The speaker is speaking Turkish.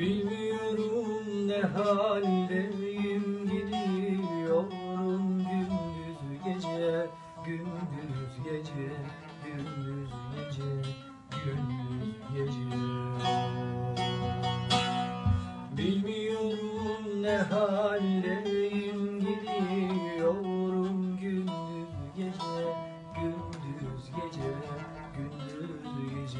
Bilmiyorum ne haldeyim gidiyorum gündüz gece gündüz gece gündüz gece gündüz Bilmiyorum ne haldeyim gidiyorum gündüz gece gündüz gece gündüz gece